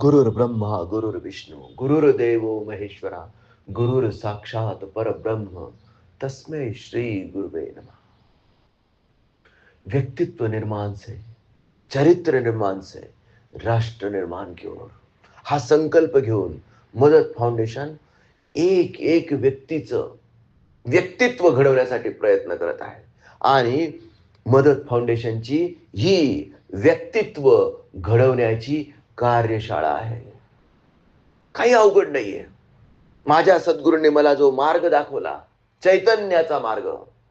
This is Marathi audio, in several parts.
गुरुर् ब्रह्मा गुरुर् विष्णू गुरुर्देव महेश्वरा गुरुर साक्षात परब्रह्म तस्मै श्री गुरुवे नमः. व्यक्तित्व निर्माण से चरित्र निर्माण से राष्ट्र निर्माण की ओर. हा संकल्प घेऊन मदत फाउंडेशन एक एक व्यक्तीचं व्यक्तित्व घडवण्यासाठी प्रयत्न करत आहे. आणि मदत फाउंडेशनची ही व्यक्तित्व घडवण्याची कार्यशाळा आहे. काही अवघड नाहीये. माझ्या सद्गुरूंनी मला जो मार्ग दाखवला चैतन्याचा मार्ग.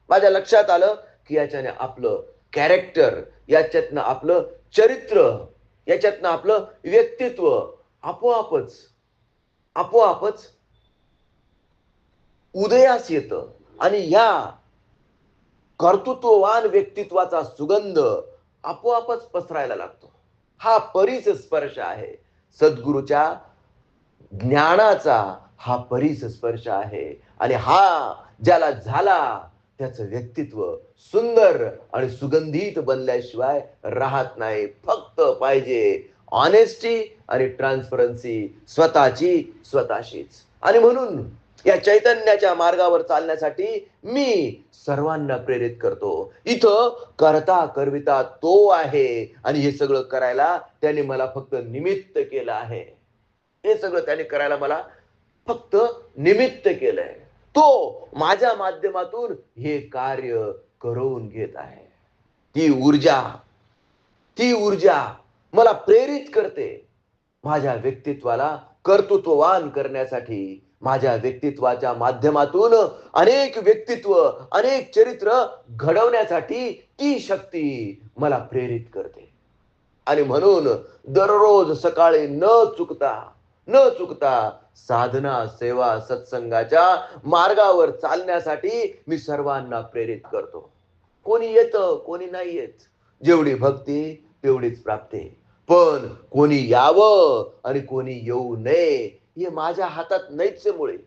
माझ्या लक्षात आलं की याच्याने आपलं कॅरेक्टर याच्यातनं आपलं चरित्र याच्यातनं आपलं व्यक्तित्व आपोआपच आपोआपच उदयास येतं. आणि या कर्तृत्ववान व्यक्तित्वाचा सुगंध आपोआपच पसरायला लागतो. हा परिस स्पर्श आहे. सद्गुरूच्या ज्ञानाचा हा परिस स्पर्श आहे. आणि हा ज्याला झाला त्याचं व्यक्तित्व सुंदर आणि सुगंधित बनल्याशिवाय राहत नाही. फक्त पाहिजे ऑनेस्टी आणि ट्रान्सपरन्सी स्वतःची स्वतःशीच. आणि म्हणून या चैतन्याच्या मार्गावर चालण्यासाठी मी सर्वांना प्रेरित करतो. इथं करता करविता तो आहे. आणि हे सगळं करायला त्याने मला फक्त निमित्त केलं आहे. हे सगळं त्याने करायला मला फक्त निमित्त केलंय. तो माझ्या माध्यमातून हे कार्य करून घेत आहे. ती ऊर्जा ती ऊर्जा मला प्रेरित करते. माझ्या व्यक्तित्वाला कर्तृत्ववान करण्यासाठी माझ्या व्यक्तित्वाच्या माध्यमातून अनेक व्यक्तित्व अनेक चरित्र घडवण्यासाठी ती शक्ती मला प्रेरित करते. आणि म्हणून दररोज सकाळी न चुकता न चुकता साधना सेवा सत्संगाच्या मार्गावर चालण्यासाठी मी सर्वांना प्रेरित करतो. कोणी येतं कोणी नाही येत. जेवढी भक्ती तेवढीच प्राप्ती. पण कोणी यावं आणि कोणी येऊ नये हे माझ्या हातात नाहीच मुळे.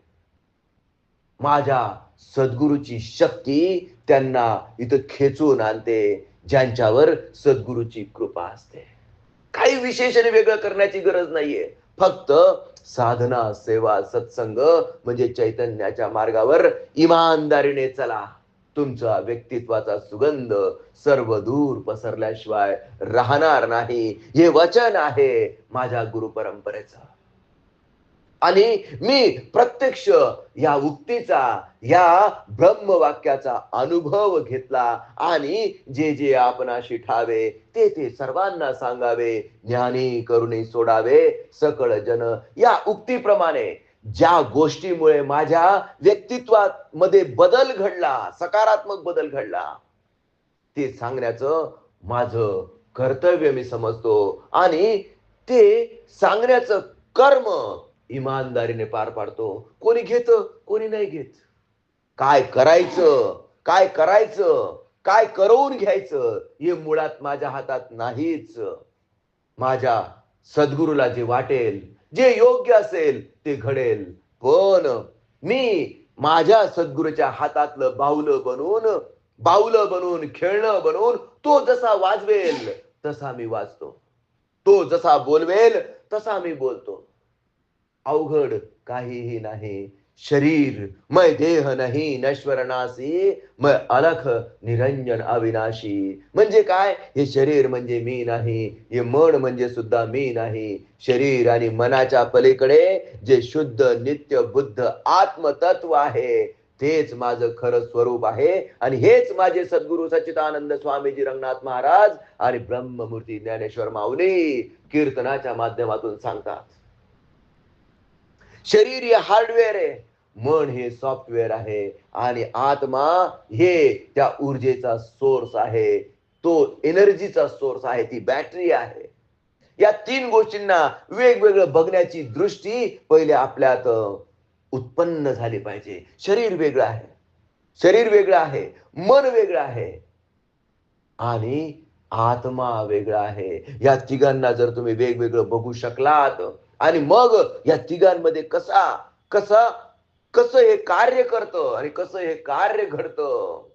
माझ्या सद्गुरूची शक्ती त्यांना इथं खेचून आणते ज्यांच्यावर सद्गुरूची कृपा असते. काही विशेष वेगळं करण्याची गरज नाहीये. फक्त साधना सेवा सत्संग म्हणजे चैतन्याच्या मार्गावर इमानदारीने चला. तुमचा व्यक्तित्वाचा सुगंध सर्व दूर पसरल्याशिवाय राहणार नाही. हे वचन आहे माझ्या गुरु परंपरेचं आणि मी प्रत्यक्ष या उक्तीचा या ब्रह्मवाक्याचा अनुभव घेतला आणि जे जे आपणाशी ठावे ते ते सर्वांना सांगावे ज्ञानी करुणी सोडावे सकळ जन. या उक्तीप्रमाणे ज्या गोष्टीमुळे माझ्या व्यक्तित्वात मध्ये बदल घडला सकारात्मक बदल घडला ते सांगण्याचं माझं कर्तव्य मी समजतो आणि ते सांगण्याचं कर्म इमानदारीने पार पाडतो. कोणी घेतं? कोणी नाही घेत. काय करायचं? काय करायचं? काय करवून घ्यायचं? हे मुळात माझ्या हातात नाहीच. माझ्या सद्गुरूला जे वाटेल जे योग्य असेल ते घडेल. पण मी माझ्या सद्गुरूच्या हातातलं बाहुलं बनवून बाहुलं बनवून खेळणं बनवून तो जसा वाजवेल तसा मी वाजतो. तो जसा बोलवेल तसा मी बोलतो. अवघड काहीही नाही. शरीर मय देह नाही नश्वर मय अलख निरंजन अविनाशी. म्हणजे काय? हे शरीर म्हणजे मी नाही हे मन म्हणजे सुद्धा मी नाही. शरीर आणि मनाच्या पलीकडे जे शुद्ध नित्य बुद्ध आत्मतत्व आहे तेच माझं खरं स्वरूप आहे आणि हेच माझे सद्गुरु सच्चिदानंद स्वामीजी रंगनाथ महाराज आणि ब्रह्ममूर्ती ज्ञानेश्वर माऊली कीर्तनाच्या माध्यमातून सांगतात. शरीर हे हार्डवेअर आहे. मन हे सॉफ्टवेअर आहे. आणि आत्मा हे त्या ऊर्जेचा सोर्स आहे. तो एनर्जीचा सोर्स आहे. ती बॅटरी आहे. या तीन गोष्टींना वेगवेगळं बघण्याची दृष्टी पहिले आपल्यात उत्पन्न झाली पाहिजे. शरीर वेगळं आहे. शरीर वेगळं आहे. मन वेगळं आहे. आणि आत्मा वेगळा आहे. या तिघांना जर तुम्ही वेगवेगळं बघू शकलात आणि मग या तिघांमध्ये कसा कसा कसं हे कार्य करतं आणि कसं हे कार्य घडतं?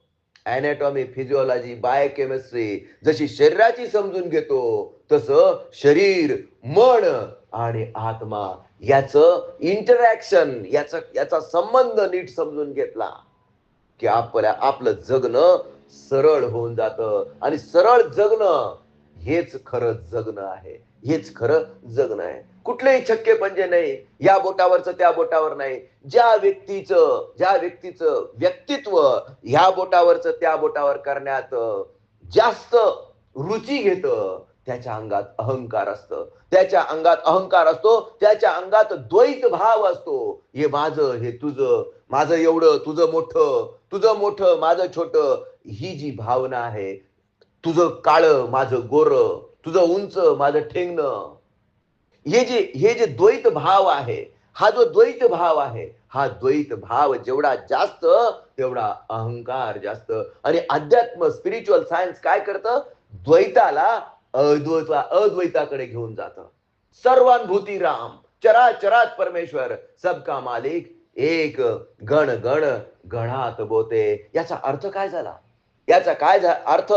अॅनाटॉमी फिजिओलॉजी बायोकेमिस्ट्री जशी शरीराची समजून घेतो तसं शरीर मन आणि आत्मा याच इंटरॅक्शन याचा याचा संबंध नीट समजून घेतला की आपल्या आपलं जगणं सरळ होऊन जातं. आणि सरळ जगणं हेच खरं जगणं आहे. हेच खरं जगणं आहे. कुठलेही छक्के पंजे नाही या बोटावरचं त्या बोटावर नाही. ज्या व्यक्तीचं ज्या व्यक्तीचं व्यक्तित्व ह्या बोटावरचं त्या बोटावर करण्यात जास्त रुची घेत त्याच्या अंगात अहंकार असतं. त्याच्या अंगात अहंकार असतो त्याच्या अंगात द्वैत भाव असतो. हे माझं हे तुझं माझं एवढं तुझं मोठं तुझं मोठं माझं छोट ही जी भावना आहे तुझं काळ माझं गोर तुझं उंच माझं ठेंगणं हे जे हे जे द्वैत भाव आहे हा जो द्वैत भाव आहे हा द्वैत भाव जेवढा जास्त तेवढा अहंकार जास्त. आणि अध्यात्म स्पिरिच्युअल सायन्स काय करतं? द्वैताला अद्वैता अद्वैताकडे घेऊन जात. सर्वानुभूती राम चराचरात परमेश्वर सबका मालिक एक गण गण गणात बोते. याचा अर्थ काय झाला? याचा काय झा- अर्थ?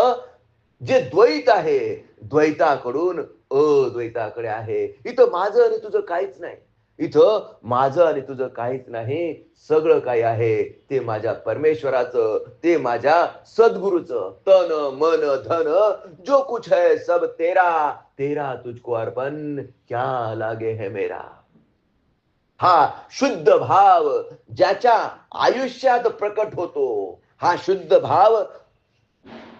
जे द्वैत आहे द्वैताकडून अद्वैताकडे आहे. इथं माझं आणि तुझं काहीच नाही. इथं माझं आणि तुझं काहीच नाही. सगळं काही आहे. ते माझ्या परमेश्वराचं ते माझ्या सद्गुरूचं. तन मन धन जो कुछ है सब तेरा. तेरा तुझको अर्पण क्या लागे है मेरा? हा शुद्ध भाव ज्याच्या आयुष्यात प्रकट होतो. हा शुद्ध भाव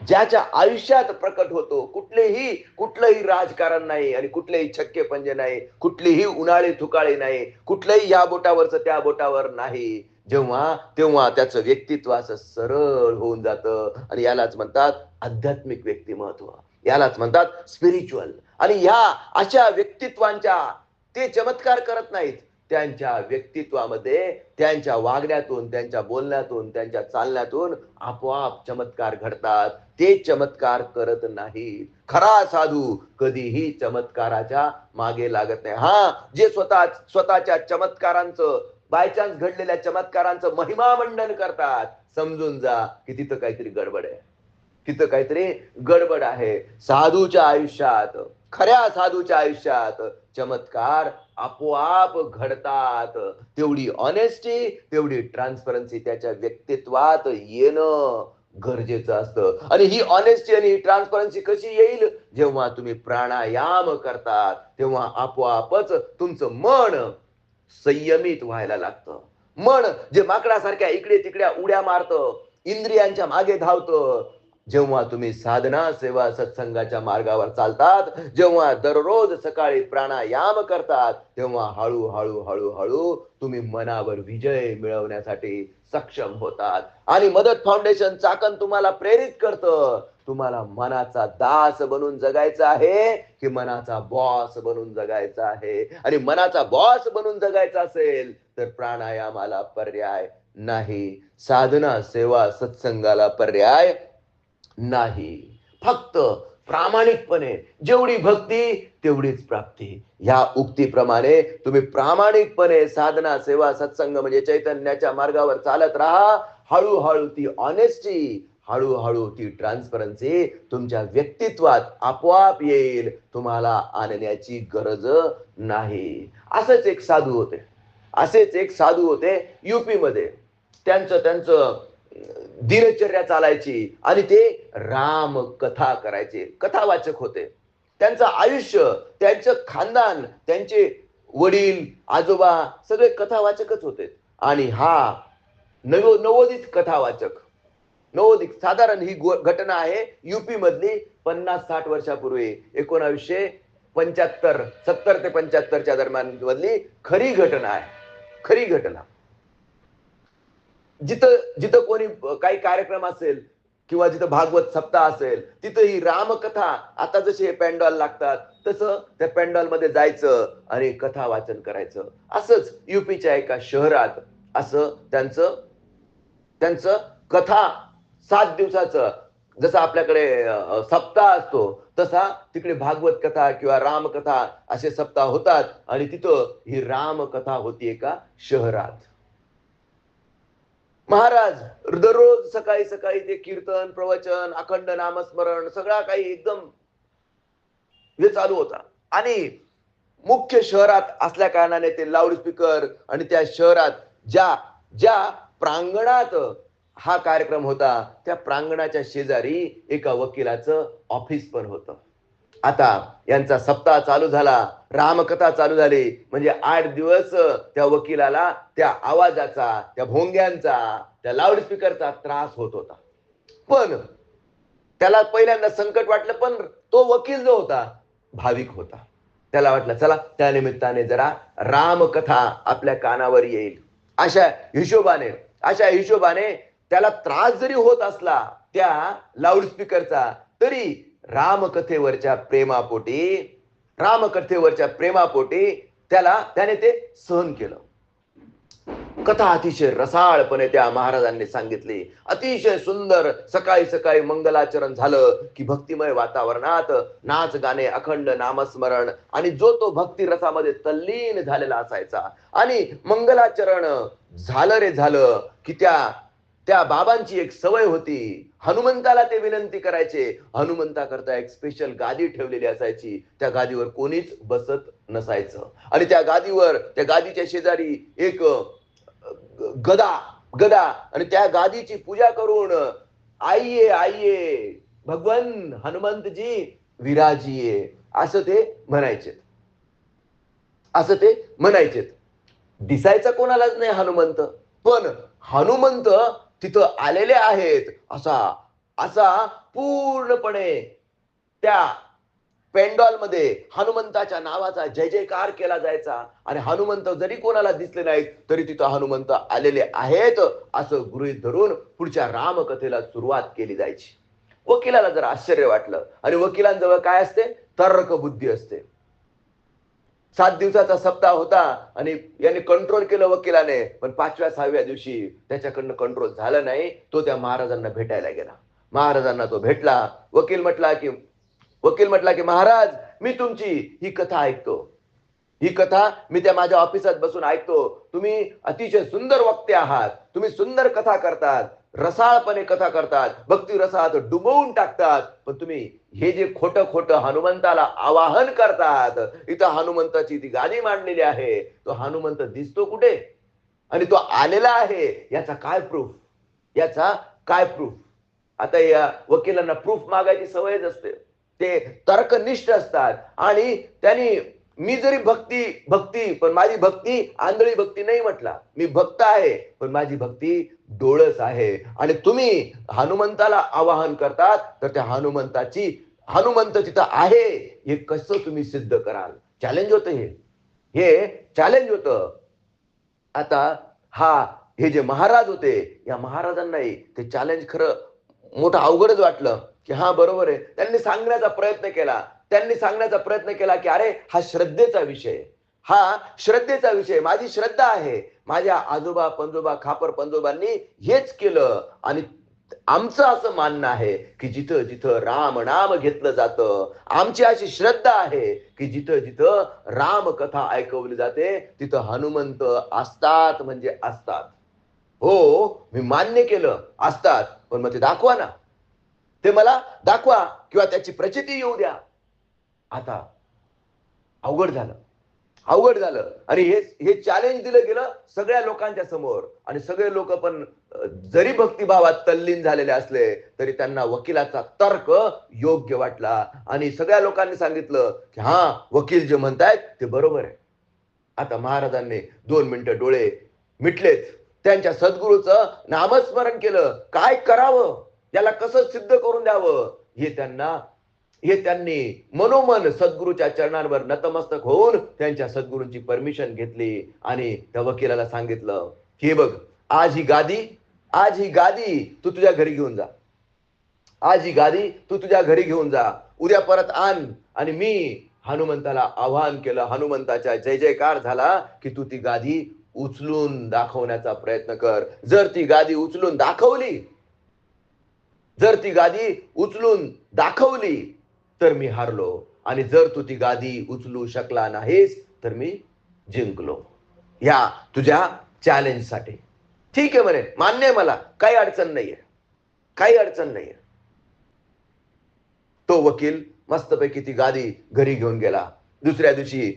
ज्याच्या आयुष्यात प्रकट होतो कुठलेही कुठलंही राजकारण नाही आणि कुठलेही छक्के पंजे नाही कुठलीही उन्हाळी थुकाळी नाही कुठलंही या बोटावरचं त्या बोटावर नाही. जेव्हा तेव्हा त्याचं व्यक्तित्व असं सरळ होऊन जातं आणि यालाच म्हणतात आध्यात्मिक व्यक्तिमत्व. यालाच म्हणतात स्पिरिच्युअल आणि ह्या अशा व्यक्तित्वांच्या ते चमत्कार करत नाहीत. त्यांच्या व्यक्तित्वामध्ये त्यांच्या वागण्यातून त्यांच्या बोलण्यातून त्यांच्या चालण्यातून आपोआप चमत्कार घडतात. ते चमत्कार करत नाहीत खरा साधू कधीही चमत्काराच्या मागे लागत नाही. हा जे स्वतः स्वतःच्या चमत्कारांचं बायचान्स घडलेल्या चमत्कारांचं महिमा मंडन करतात समजून जा की तिथं काहीतरी गडबड आहे. तिथं काहीतरी गडबड आहे. साधूच्या आयुष्यात खऱ्या साधूच्या आयुष्यात चमत्कार आपोआप घडतात. तेवढी ऑनेस्टी तेवढी ट्रान्सपरन्सी त्याच्या व्यक्तित्वात येणं. गरजेचं असतं. आणि ही ऑनेस्टी आणि ही ट्रान्सपरन्सी कशी येईल? जेव्हा तुम्ही प्राणायाम करतात तेव्हा आपोआपच तुमचं मन संयमित व्हायला लागतं. मन जे माकडासारख्या इकडे तिकड्या उड्या मारतं इंद्रियांच्या मागे धावतं. जेव्हा तुम्ही साधना सेवा सत्संगाच्या मार्गावर चालतात जेव्हा दररोज सकाळी प्राणायाम करतात तेव्हा हळूहळू हळूहळू तुम्ही मनावर विजय मिळवण्यासाठी सक्षम होतात. आणि मदत फाउंडेशन चाकण तुम्हाला प्रेरित करतं. तुम्हाला मनाचा दास बनून जगायचं आहे की मनाचा बॉस बनून जगायचा आहे. आणि मनाचा बॉस बनून जगायचा असेल तर प्राणायामाला पर्याय नाही. साधना सेवा सत्संगाला पर्याय नाही. फक्त प्रामाणिकपणे जेवढी भक्ती तेवढीच प्राप्ती. ह्या उक्तीप्रमाणे तुम्ही प्रामाणिकपणे साधना सेवा सत्संग म्हणजे चैतन्याच्या मार्गावर चालत राहा. हळूहळू ती ऑनेस्टी हळूहळू ती ट्रान्सपरन्सी तुमच्या व्यक्तित्वात आपोआप येईल. तुम्हाला आणण्याची गरज नाही. असंच एक साधू होते. असेच एक साधू होते युपी मध्ये. त्यांचं त्यांचं दिनचर्या चालायची आणि ते राम कथा करायचे. कथावाचक होते. त्यांचं आयुष्य त्यांचं खानदान त्यांचे वडील आजोबा सगळे कथावाचकच होते. आणि हा नव नवोदित कथावाचक नवोदित साधारण ही घटना आहे युपी मधली पन्नास साठ वर्षापूर्वी एकोणावीसशे पंच्याहत्तर सत्तर ते पंच्याहत्तरच्या दरम्यान मधली खरी घटना आहे. खरी घटना. जिथं जिथं कोणी काही कार्यक्रम असेल किंवा जिथं भागवत सप्ताह असेल तिथं ही रामकथा आता जसे हे पॅन्डॉल लागतात तसं त्या पॅन्डॉलमध्ये जायचं आणि कथा वाचन करायचं. असंच युपीच्या एका शहरात असं त्यांचं त्यांचं कथा सात दिवसाचं जसं आपल्याकडे सप्ताह असतो तसा तिकडे भागवत कथा किंवा रामकथा असे सप्ताह होतात आणि तिथं ही रामकथा होती एका शहरात. महाराज दररोज सकाळी सकाळी ते कीर्तन प्रवचन अखंड नामस्मरण सगळा काही एकदम हे चालू होता. आणि मुख्य शहरात असल्या कारणाने ते लाऊडस्पीकर आणि त्या शहरात ज्या ज्या प्रांगणात हा कार्यक्रम होता त्या प्रांगणाच्या शेजारी एका वकिलाचं ऑफिस पण होतं. आता यांचा सप्ताह चालू झाला रामकथा चालू झाली. म्हणजे आठ दिवस त्या वकिलाला त्या आवाजाचा त्या भोंग्यांचा त्या लाऊडस्पीकरचा त्रास होत होता. पण त्याला पहिल्यांदा संकट वाटलं पण तो वकील जो होता भाविक होता. त्याला वाटलं चला त्या निमित्ताने जरा रामकथा आपल्या कानावर येईल. अशा हिशोबाने अशा हिशोबाने त्याला त्रास जरी होत असला त्या लाऊडस्पीकरचा तरी रामकथेवरच्या प्रेमापोटी रामकथेवरच्या प्रेमापोटी त्याला त्याने ते सहन केलं. कथा अतिशय रसाळपणे त्या महाराजांनी सांगितली. अतिशय सुंदर सकाळी सकाळी मंगलाचरण झालं की भक्तिमय वातावरणात नाच गाणे अखंड नामस्मरण आणि जो तो भक्ती रसामध्ये तल्लीन झालेला असायचा. आणि मंगलाचरण झालं रे झालं की त्या त्या बाबांची एक सवय होती. हनुमंताला ते विनंती करायचे. हनुमंता करता एक स्पेशल गादी ठेवलेली असायची. त्या गादीवर कोणीच बसत नसायचं. आणि त्या गादीवर त्या गादीच्या शेजारी एक गदा गदा. आणि त्या गादीची पूजा करून आईये आईये भगवन हनुमंतजी विराजीये. असं ते म्हणायचे. असं ते म्हणायचे. दिसायचा कोणालाच नाही हनुमंत. पण हनुमंत तिथं आलेले आहेत असा असा पूर्णपणे त्या पेंडॉलमध्ये हनुमंताच्या नावाचा जय जयकार केला जायचा. आणि हनुमंत जरी कोणाला दिसले नाहीत तरी तिथं हनुमंत आलेले आहेत असं गृहीत धरून पुढच्या रामकथेला सुरुवात केली जायची. वकिलाला जर आश्चर्य वाटलं आणि वकिलांजवळ काय असते? तर्क बुद्धी असते. सात दिवसाचा सप्ताह होता आणि याने कंट्रोल केलं वकिलाने. पण पाचव्या सहाव्या दिवशी त्याच्याकडनं कंट्रोल झालं नाही. तो त्या महाराजांना भेटायला गेला. महाराजांना तो भेटला. वकील म्हटला की वकील म्हटला की महाराज मी तुमची ही कथा ऐकतो. ही कथा मी त्या माझ्या ऑफिसात बसून ऐकतो. तुम्ही अतिशय सुंदर वक्ते आहात. तुम्ही सुंदर कथा करतात. रसाळपणे कथा करतात. भक्ती रसात डुबवून टाकतात. पण तुम्ही हे जे खोटं खोटं हनुमंताला आवाहन करतात इथं हनुमंताची ती गाणी मांडलेली आहे. तो हनुमंत दिसतो कुठे? आणि तो आलेला आहे. याचा काय प्रूफ याचा काय प्रूफ आता या वकिलांना प्रूफ मागायची सवयच असते. ते तर्कनिष्ठ असतात. आणि त्यांनी मी जरी भक्ती भक्ती पण माझी भक्ती आंधळी भक्ती नाही म्हटला. मी भक्त आहे पण माझी भक्ती डोळस आहे. आणि तुम्ही हनुमंताला आवाहन करतात तर त्या हनुमंताची हनुमंत तिथं आहे. हे कसं तुम्ही सिद्ध कराल? चॅलेंज होतं हे. हे चॅलेंज होतं. आता हा हे जे महाराज होते या महाराजांनाही ते चॅलेंज खरं मोठं अवघडच वाटलं. की हा बरोबर आहे. त्यांनी सांगण्याचा प्रयत्न केला. त्यांनी सांगण्याचा प्रयत्न केला की अरे हा श्रद्धेचा विषय. हा श्रद्धेचा विषय. माझी श्रद्धा आहे. माझ्या आजोबा पंजोबा खापर पंजोबांनी हेच केलं. आणि आमचं असं मानणं आहे की जिथं जिथं राम नाम घेतलं जातं आमची अशी श्रद्धा आहे की जिथं जिथं राम कथा ऐकवली जाते तिथं हनुमंत असतात म्हणजे असतात. हो मी मान्य केलं असतात. पण मग ते दाखवा ना. ते मला दाखवा किंवा त्याची प्रचिती येऊ द्या. आता अवघड झालं. अवघड झालं. आणि हे हे चॅलेंज दिलं गेलं सगळ्या लोकांच्या समोर. आणि सगळे लोक पण जरी भक्तिभावात तल्लीन झालेले असले तरी त्यांना वकिलाचा तर्क योग्य वाटला. आणि सगळ्या लोकांनी सांगितलं की हा वकील जे म्हणतायत ते बरोबर आहे. आता महाराजांनी दोन मिनिटं डोळे मिटलेत. त्यांच्या सद्गुरूचं नामस्मरण केलं. काय करावं? याला कसं सिद्ध करून द्यावं? हे त्यांना हे त्यांनी मनोमन सद्गुरूच्या चरणांवर नतमस्तक होऊन त्यांच्या सद्गुरूंची परमिशन घेतली आणि त्या वकिलाला सांगितलं हे बघ आज ही गादी आज ही गादी तू तुझ्या घरी घेऊन जा. आज ही गादी तू तुझ्या घरी घेऊन जा. उद्या परत आण आणि मी हनुमंताला आवाहन केलं. हनुमंताच्या जय जयकार झाला की तू ती गादी उचलून दाखवण्याचा प्रयत्न कर. जर ती गादी उचलून दाखवली जर ती गादी उचलून दाखवली तर मी हारलो. आणि जर तू ती गादी उचलू शकला नाहीस तर मी जिंकलो. या तुझ्या चॅलेंजसाठी. ठीक आहे म्हणे मान्य आहे मला काही अडचण नाहीये. काही अडचण नाहीये. तो वकील मस्तपैकी ती गादी घरी घेऊन गेला. दुसऱ्या दिवशी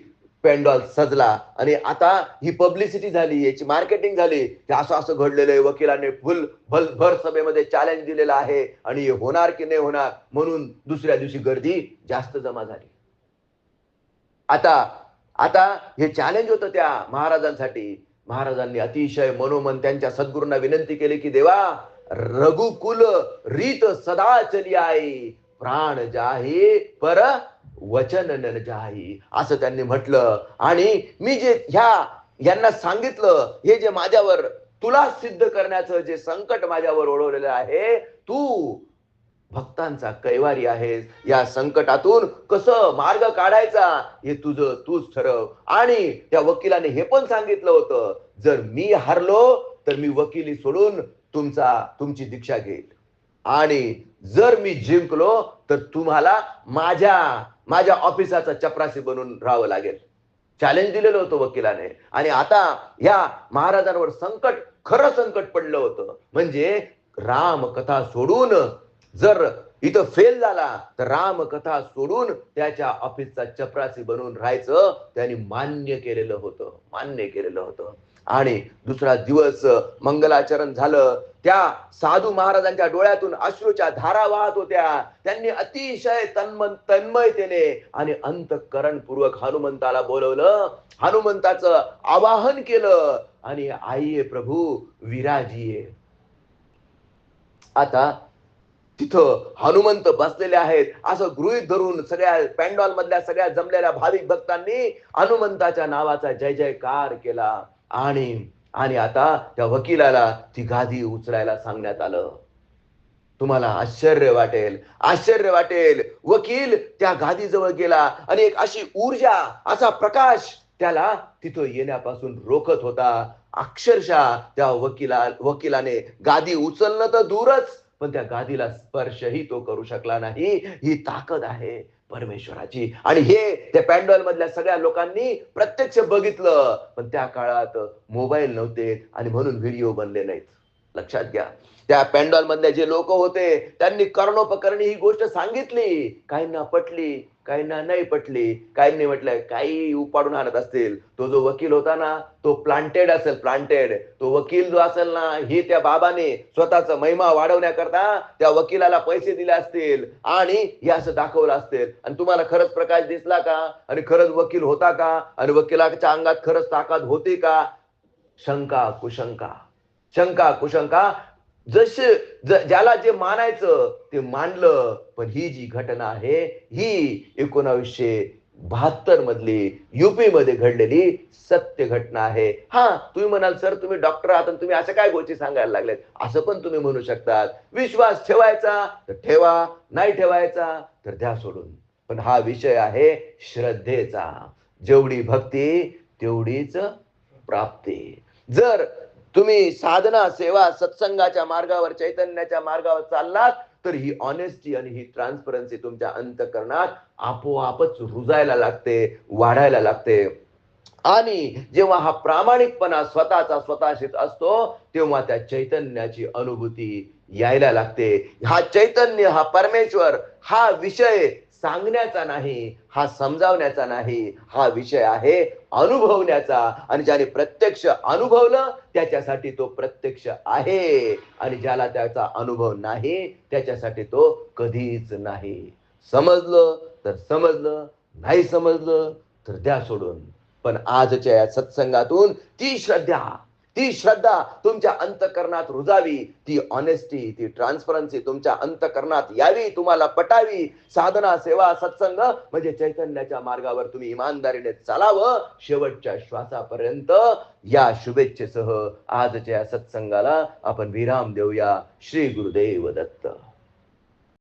पेंडॉल सजला आणि आता ही पब्लिसिटी झाली याची मार्केटिंग झाली. की असं असं घडलेलं आहे वकिलाने फुल भल भर सभेमध्ये चॅलेंज दिलेलं आहे आणि हे होणार की नाही होणार म्हणून दुसऱ्या दिवशी गर्दी जास्त जमा झाली. आता आता हे चॅलेंज होतं त्या महाराजांसाठी. महाराजांनी अतिशय मनोमन त्यांच्या सद्गुरूंना विनंती केली की देवा रघुकुल रीत सदा चली आई प्राण जाही पर वचन न जाही. असं त्यांनी म्हटलं. आणि मी जे ह्या यांना सांगितलं हे जे माझ्यावर तुला सिद्ध करण्याचं जे संकट माझ्यावर ओढवलेलं आहे तू भक्तांचा कैवारी आहेस या संकटातून कसं मार्ग काढायचा हे तुझं तूच ठरव. आणि त्या वकिलाने हे पण सांगितलं होतं जर मी हारलो तर मी वकिली सोडून तुमचा तुमची दीक्षा घेईल. आणि जर मी जिंकलो तर तुम्हाला माझ्या माझ्या ऑफिसाचा चपरासी बनून राहावं लागेल. चॅलेंज दिलेलं होतं वकिलाने. आणि आता या महाराजांवर संकट खरं संकट पडलं होतं. म्हणजे राम कथा सोडून जर इथं फेल झाला तर रामकथा सोडून त्याच्या ऑफिसचा चपरासी बनून राहायचं त्यांनी मान्य केलेलं होतं मान्य केलेलं होतं. आणि दुसरा दिवस मंगलाचरण झालं. त्या साधू महाराजांच्या डोळ्यातून अश्रूच्या धारा वाहत होत्या. त्यांनी अतिशय तन्मन तन्मयतेने आणि अंतकरणपूर्वक हनुमंताला बोलवलं. हनुमंताचं आवाहन केलं. आणि आई प्रभू विराजीये आता तिथं हनुमंत बसलेले आहेत. असं गृहित धरून सगळ्या पॅन्डॉल मधल्या सगळ्या जमलेल्या भाविक भक्तांनी हनुमंताच्या नावाचा जय जयकार केला. आणि आणि आता त्या वकिलाला ती गादी उचलायला सांगण्यात आलं. तुम्हाला आश्चर्य वाटेल आश्चर्य वाटेल. वकील त्या गादीजवळ गेला आणि एक अशी ऊर्जा असा प्रकाश त्याला तिथं येण्यापासून रोखत होता. अक्षरशः त्या वकिला वकिलाने गादी उचलणं तर दूरच. पण त्या गादीला स्पर्शही तो करू शकला नाही. ही ताकद आहे परमेश्वराची. आणि हे त्या पॅन्डॉल मधल्या सगळ्या लोकांनी प्रत्यक्ष बघितलं. पण त्या काळात मोबाईल नव्हते आणि म्हणून व्हिडिओ बनले नाहीत. लक्षात घ्या. त्या पॅन्डॉल मधले जे लोक होते त्यांनी कर्णोपकरणी ही गोष्ट सांगितली. काहींना पटली काहींना नाही पटली. काहींनी म्हटलं काही उपाडून आणत असतील. तो जो वकील होता ना तो प्लांटेड असेल प्लांटेड तो वकील जो असेल ना ही त्या बाबाने स्वतःचा महिमा वाढवण्याकरता त्या वकिलाला पैसे दिले असतील. आणि हे असं दाखवलं असतील. आणि तुम्हाला खरंच प्रकाश दिसला का? आणि खरंच वकील होता का? आणि वकिलाच्या अंगात खरंच ताकद होती का? शंका कुशंका. शंका कुशंका. जसे ज्याला जे मानायचं ते मानलं पण ही जी घटना आहे ही एकोणावीसशे बहात्तर मधली युपी मध्ये घडलेली सत्य घटना आहे. हा तुम्ही म्हणाल सर तुम्ही डॉक्टर आहात तुम्ही असं काय गोष्टी सांगायला लागलेत? असं पण तुम्ही म्हणू शकतात. विश्वास ठेवायचा तर ठेवा. नाही ठेवायचा तर द्या सोडून. पण हा विषय आहे श्रद्धेचा. जेवढी भक्ती तेवढीच प्राप्ती. जर तुम्ही साधना सेवा सत्संगाच्या मार्गावर चैतन्याच्या मार्गावर चाललात तर ही ऑनेस्टी आणि ही ट्रान्सपरन्सी तुमच्या अंतकरणात आपोआपच रुजायला लागते वाढायला लागते. आणि जेव्हा हा प्रामाणिकपणा स्वतःचा स्वतःशीच असतो तेव्हा त्या चैतन्याची अनुभूती यायला लागते. हा चैतन्य हा परमेश्वर हा विषय सांगण्याचा नाही हा समजावण्याचा नाही हा विषय आहे अनुभवण्याचा आणि ज्याने प्रत्यक्ष अनुभवलं त्याच्यासाठी तो प्रत्यक्ष आहे. आणि ज्याला त्याचा अनुभव नाही त्याच्यासाठी तो कधीच नाही. समजलं तर समजलं नाही समजलं तर द्या सोडून. पण आजच्या या सत्संगातून ती श्रद्धा ती श्रद्धा तुमच्या अंतकरणात रुजावी ती ऑनेस्टी ती ट्रान्सपरन्सी तुमच्या अंतकरणात यावी तुम्हाला पटावी. साधना सेवा सत्संग म्हणजे चैतन्याच्या मार्गावर तुम्ही इमानदारीने चालावं. शेवटच्या श्वासापर्यंत या शुभेच्छेसह आजच्या या सत्संगाला आपण विराम देऊया. श्री गुरुदेव दत्त.